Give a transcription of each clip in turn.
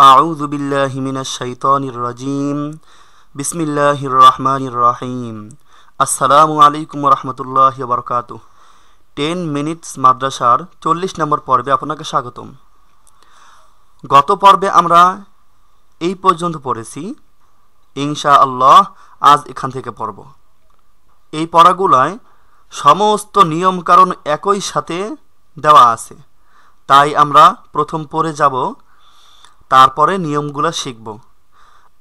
أعوذ بالله من الشيطان الرجيم بسم الله الرحمن الرحيم আসসালামু আলাইকুম রহমতুল্লাহ বরকাত টেন মিনিটস মাদ্রাসার চল্লিশ নম্বর পর্বে আপনাকে স্বাগতম গত পর্বে আমরা এই পর্যন্ত পড়েছি ইনশা আল্লাহ আজ এখান থেকে পড়ব এই পড়াগুলায় সমস্ত নিয়ম কারণ একই সাথে দেওয়া আছে তাই আমরা প্রথম পড়ে যাব তারপরে নিয়মগুলো শিখব।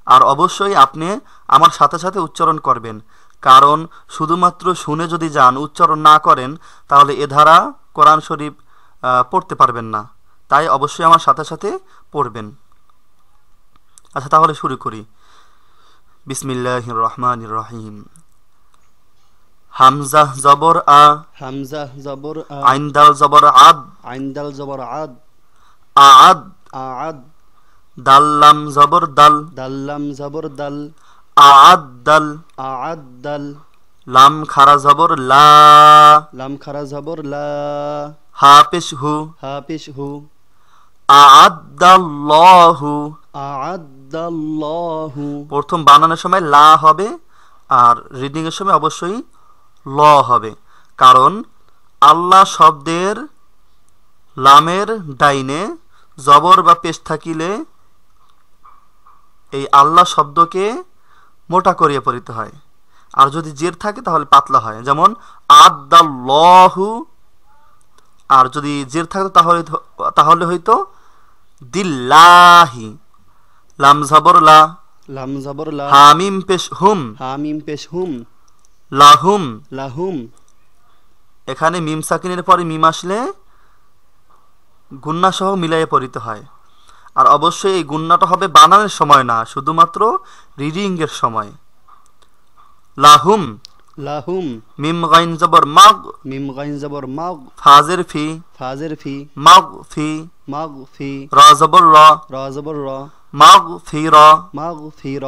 আর অবশ্যই আপনি আমার সাথে সাথে উচ্চারণ করবেন। কারণ শুধুমাত্র শুনে যদি যান উচ্চারণ না করেন তাহলে এ ধারা কোরআন শরীফ পড়তে পারবেন না। তাই অবশ্যই আমার সাথে সাথে পড়বেন। আচ্ছা তাহলে শুরু করি। বিসমিল্লাহ রহমান রহিম। হামজা জবর আ হামজা জবর আ আইন দাল জবর আদ আইন দাল জবর আদ আদ। আদ। দাল্লাম জবর দাল। দাল্লাম জবর দাল। আদ দাল। লাম খারা জবর লা। লাম খারা জবর লা। হাফিস হু। হাফিস হু। আদাল্লাহু আদাল্লাহু প্রথম বানানোর সময় লা হবে আর রিডিং এর সময় অবশ্যই ল হবে। কারণ আল্লাহ শব্দের লামের ডাইনে জবর বা পেশ থাকিলে এই আল্লাহ শব্দকে মোটা করিয়ে পড়িতে হয়। আর যদি জের থাকে তাহলে পাতলা হয়। যেমন আদাল্লাহু। আর যদি জের থাকতো তাহলে তাহলে হয়তো দিল্লাহি। লাম জবর লা। লাম জবরলা হামিম পেশ হুম। হামিম পেশ হুম। লাহুম। লাহুম। এখানে মিম সাকিনের পরে মিম আসলে গুন্না সহ মিলাইয়ে পড়িতে হয়। আর অবশ্যই এই গুন্নাটা হবে বানানের সময় না শুধুমাত্র রিডিং এর সময়। লাহুম। লাহুম। মিম গাইন জবর মাগ। মিম গাইন জবর মাগ। ফাজের ফি। ফাজের ফি। মাগ ফি। মাগ ফি। র জবর র। রা জবর র। মাগ ফি র। মাগ ফি র।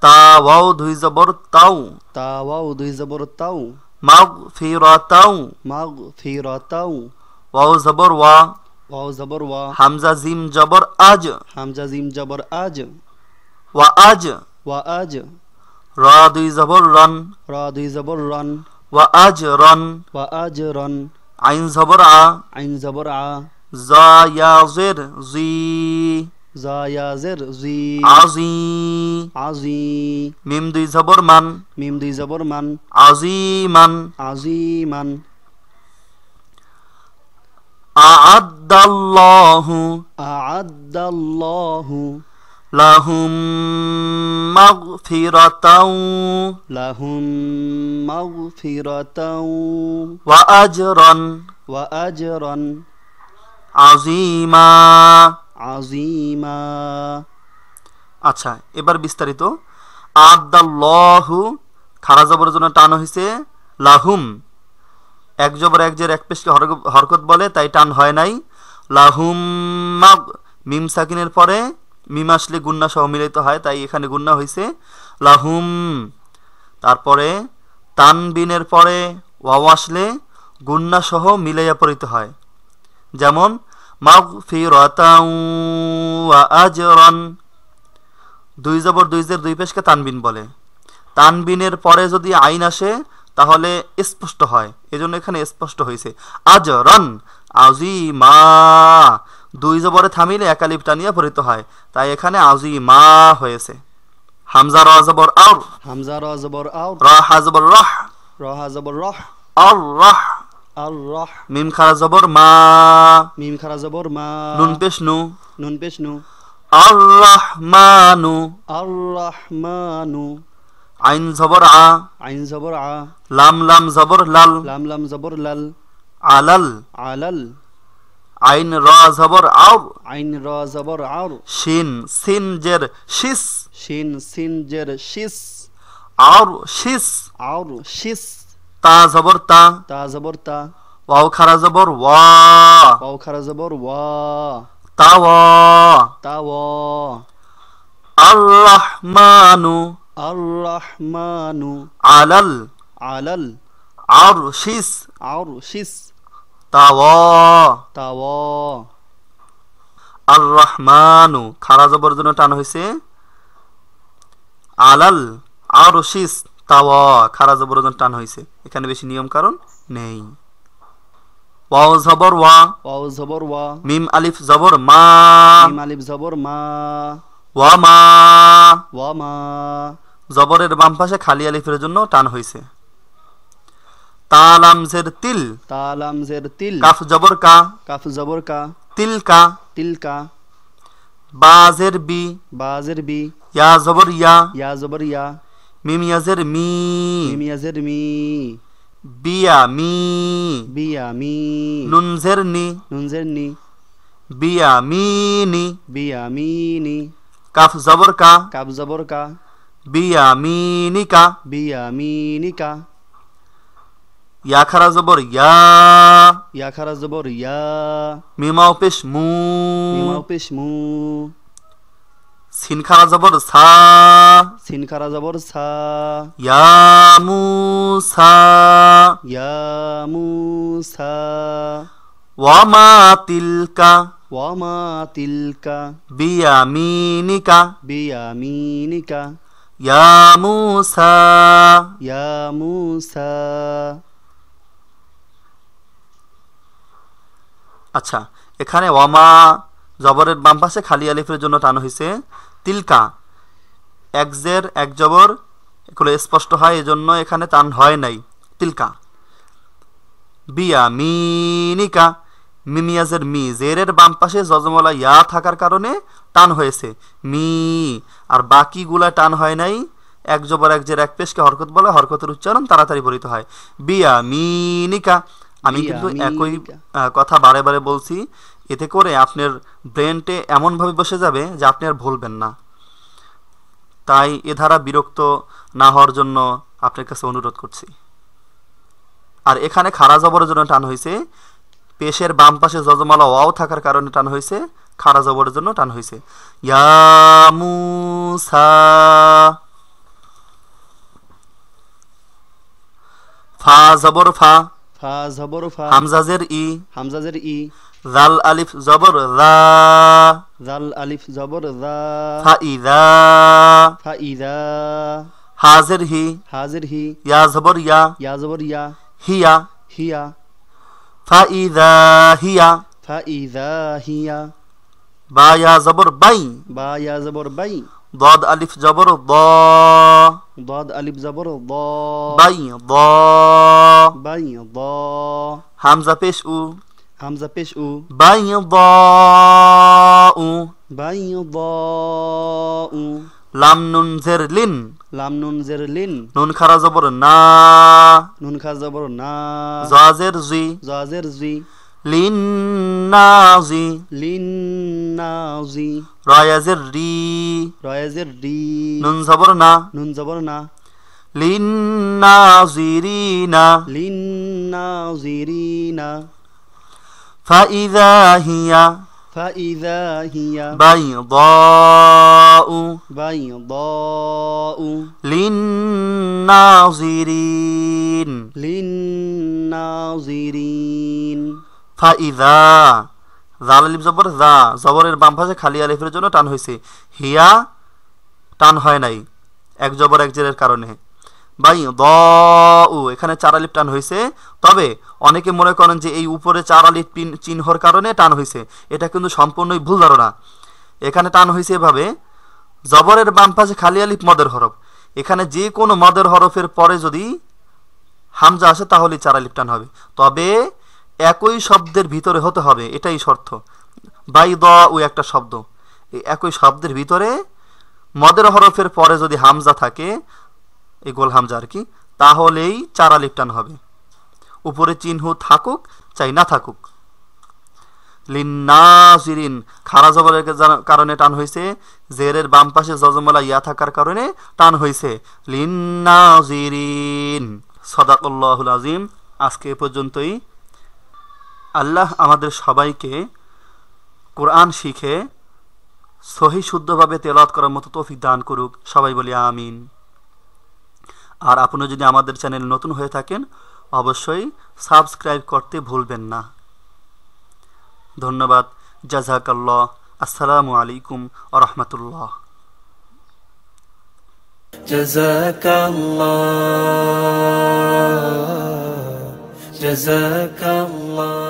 তা ওয়াও দুই জবর তাও। তা ওয়াও দুই জবর তাও। মাগ ফি র তাও। মাগ ফি র তাও। ওয়াও জবর ওয়া। ওয়াও জবর ওয়া। হামজা জিম জবর আজ। হামজা জিম জবর আজ। ওয়া আজ। ওয়া আজ। র দুই জবর রন। রা দুই জবর রান। ওয়া আজ রন। ওয়া আজ রন। আইন জবর আ। আইন জবর আ। জা ইয়াজের জি। জা ইয়াজের জি। আজি আজি মিম দুই জবর মান। মিম দুই জবর মান। আজিমান আজিমান আ'আদ্দাল্লাহু আ'আদ্দাল্লাহু লাহুম মাগফিরাতাও লাহুম মাগফিরাতাও ওয়া আজরান ওয়া আজরান আজিমা আজিমা আচ্ছা এবার বিস্তারিত। আদাল্লাহু খারা জবরের জন্য টান হয়েছে লাহুম। এক জবর এক জের এক পেশকে হরক- হরকত বলে তাই টান হয় নাই। লাহুম মাগ, মিম সাকিনের পরে মিম আসলে গুন্না সহ মিলিত হয়, তাই এখানে গুন্না হয়েছে লাহুম, তারপরে তানবিনের পরে ওয়াও আসলে গুন্না সহ মিলাইয়া পড়িত হয়। যেমন মাগ ফি আজরান, দুই জবর দুই জের দুই পেশকে তানবিন বলে। তানবিনের পরে যদি আইন আসে তাহলে স্পষ্ট হয়। এজন্য এখানে স্পষ্ট হয়েছে। আজ রন আজি মা দুই জবরে থামিলে একালিপ টানিয়া পরিত হয়। তাই এখানে আজিমা হয়েছে। হামজা র জবর আর হামজা রা জবর আও র হা জবর রহ। রাহা জবর রহ। আর রহ। আর রহ। মিম খারা জবর মা। মিম খারা জবর মা। নুন পেশ নু। নুন পেশ নু। আর রহমানু। আর রহমানু। আইন জবর আ। আইন জবর আ। লাম লাম জবর লাল। লাম লাম জবর লাল। আলাল। আলাল। আইন র জবর আউর আইন রা জবর আর শিন সিন জের শিস। শিন সিন জের শিস। আউর শিস। আর শিস। তা জবর তা। তা জবর তা। ওয়াও খারা জবর ওয়া। ওয়াও খারা জবর ওয়া। তা ওয়া। তা ওয়া। আর রহমানু আর রহমানু আলাল আলাল আর শিস আর শিস তা ওয়া তা ওয়া আর রহমানু খারা জবর জন্য টান হয়েছে। আলাল আর শিস তাওয়া খারা জবর জন্য টান হয়েছে। এখানে বেশি নিয়ম কারণ নেই। ওয়াও জবর ওয়া। ওয়াও জবর ওয়া। মিম আলিফ জবর মা। মিম আলিফ জবর মা। ওয়া মা মা জবরের বাম পাশে খালি আলিফের জন্য টান হয়েছে তালামজের তিল। তালাম জের তিল। কাফ জবর কা। কাফ জবর কা। তিল কা। তিলকা বাজের বি। বাজের বি। ইয়া জবর ইয়া। ইয়া জবর ইয়া। মিম ইয়াজের মি। মিম ইয়াজের মি। বিয়া মি। বিয়া মি। নুনজের নি। নুন জের নি। বিয়া মি নি। বিয়া মি নি। কাফ জবর কা। কাফ জবর কা। বিয়া মি নি কা বিয়া মি নি কা ইয়া খারা জবর ইয়া। ইয়া খারা জবর ইয়া। মিমাও পেশ মু। মিমাও পেশ মু। সিন খারা জবর সা। সিন খারা জবর সা। ইয়া মুসা ইয়া মুসা ওয়া মা তিলকা। বিয়ামিনিকা বিয়ামিনিকা ইয়া মুসা ইয়া মুসা আচ্ছা এখানে ওয়ামা জবরের বাম পাশে খালি আলিফের জন্য টান হয়েছে তিলকা এক জের এক জবর এগুলো স্পষ্ট হয় এজন্য এখানে টান হয় নাই। তিলকা বিয়া মিনিকা মিমিয়াজের মি জেরের বাম পাশে জজমলা ইয়া থাকার কারণে টান হয়েছে। মি আর বাকিগুলা টান হয় নাই। এক জবর এক জের এক পেশকে হরকত বলে হরকতের উচ্চারণ তাড়াতাড়ি বলিত হয়। বিয়া মিনিকা আমি কিন্তু একই কথা বারে বারে বলছি। এতে করে আপনার ব্রেনটে এমনভাবে বসে যাবে যে আপনি আর ভুলবেন না। তাই এ ধারা বিরক্ত না হওয়ার জন্য আপনার কাছে অনুরোধ করছি। আর এখানে খারা জবরের জন্য টান হয়েছে। পেশের বাম পাশে যজমালা ওয়াও থাকার কারণে টান হয়েছে খারা জবরের জন্য টান হয়েছে। ইয়া মুসা। ফা জবর ফা। ফা জবর ফা। হামজাজের ই। হামজাজের ই। জাল আলিফ জবর রা। জাল আলিফ জবর দা ফা ইদা। ফা ইদা। হাজের হি। হাজির হি। ইয়া জবর ইয়া। ইয়া জবর ইয়া। হিয়া। হিয়া। فإذا هي فإذا هي با يا زبر بي با يا زبر بي ضاد ألف زبر ضا ضاد ألف زبر ضا بي ضا بي ضا همزة پیش أو همزة پیش أو بيضاء بيضاء لم ننذر لن লাম নুন জের লিন লাম নুন জের লিন নুন খারা জবর না নুন খা জবর না জাজের জি জাজের জি লিন নাজি লিন নাজি রায়াজের রি রয়াজের রি নুন জবর না নুন জবর না লিন নাজিরিনা লিন নাজিরিনা فإذا هي فإذا هي بيضاء بيضاء للناظرين للناظرين ফাইদা জাল আলিফ জবর দা জবরের বাম পাশে খালি আলিফের জন্য টান হয়েছে হিয়া টান হয় নাই এক জবর এক জেরের কারণে বাই দ উ এখানে চার আলিফ টান হয়েছে। তবে অনেকে মনে করেন যে এই উপরে চার আলিফ চিহ্নর কারণে টান হয়েছে। এটা কিন্তু সম্পূর্ণই ভুল ধারণা। এখানে টান হয়েছে এভাবে, জবরের বাম পাশে খালি আলিফ মদের হরফ। এখানে যে কোনো মদের হরফের পরে যদি হামজা আসে তাহলে চার আলিফ টান হবে। তবে একই শব্দের ভিতরে হতে হবে, এটাই শর্ত। বাই দ ও একটা শব্দ। একই শব্দের ভিতরে মদের হরফের পরে যদি হামজা থাকে এই গোল হামজা আর কি তাহলেই চার আলিফ টান হবে। উপরে চিহ্ন থাকুক, চাই না থাকুক। লিন্নাসিরিন খারা জবরের কারণে টান হয়েছে জেরের বাম পাশে জজমলা ইয়া থাকার কারণে টান হয়েছে লিন্নাজিরিন। সদাকল্লাহুল আজিম আজকে এ পর্যন্তই। আল্লাহ আমাদের সবাইকে কোরআন শিখে সহি শুদ্ধভাবে তেলাওয়াত করার মতো তৌফিক দান করুক। সবাই বলি আমিন। আর আপনি যদি আমাদের চ্যানেল নতুন হয়ে থাকেন, অবশ্যই সাবস্ক্রাইব করতে ভুলবেন না। ধন্যবাদ। জাজাকাল্লাহ। আসসালামু আলাইকুম আরহামতুল্লাহ جزاك الله جزاك الله